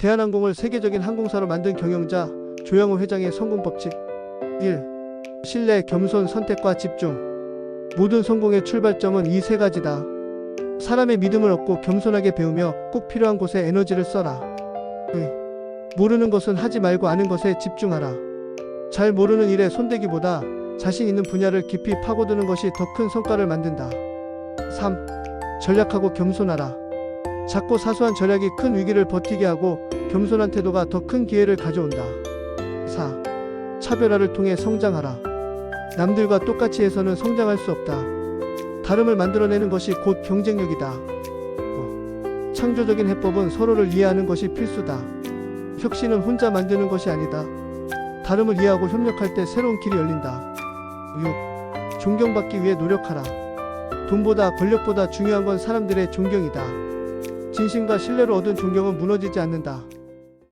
대한항공을 세계적인 항공사로 만든 경영자 조영호 회장의 성공 법칙 1. 신뢰, 겸손, 선택과 집중 모든 성공의 출발점은 이 세 가지다. 사람의 믿음을 얻고 겸손하게 배우며 꼭 필요한 곳에 에너지를 써라. 2. 모르는 것은 하지 말고 아는 것에 집중하라. 잘 모르는 일에 손대기보다 자신 있는 분야를 깊이 파고드는 것이 더 큰 성과를 만든다. 3. 전략하고 겸손하라. 작고 사소한 전략이 큰 위기를 버티게 하고 겸손한 태도가 더 큰 기회를 가져온다. 4. 차별화를 통해 성장하라. 남들과 똑같이 해서는 성장할 수 없다. 다름을 만들어내는 것이 곧 경쟁력이다. 어, 창조적인 해법은 서로를 이해하는 것이 필수다. 혁신은 혼자 만드는 것이 아니다. 다름을 이해하고 협력할 때 새로운 길이 열린다. 6. 존경받기 위해 노력하라. 돈보다 권력보다 중요한 건 사람들의 존경이다. 진심과 신뢰로 얻은 존경은 무너지지 않는다.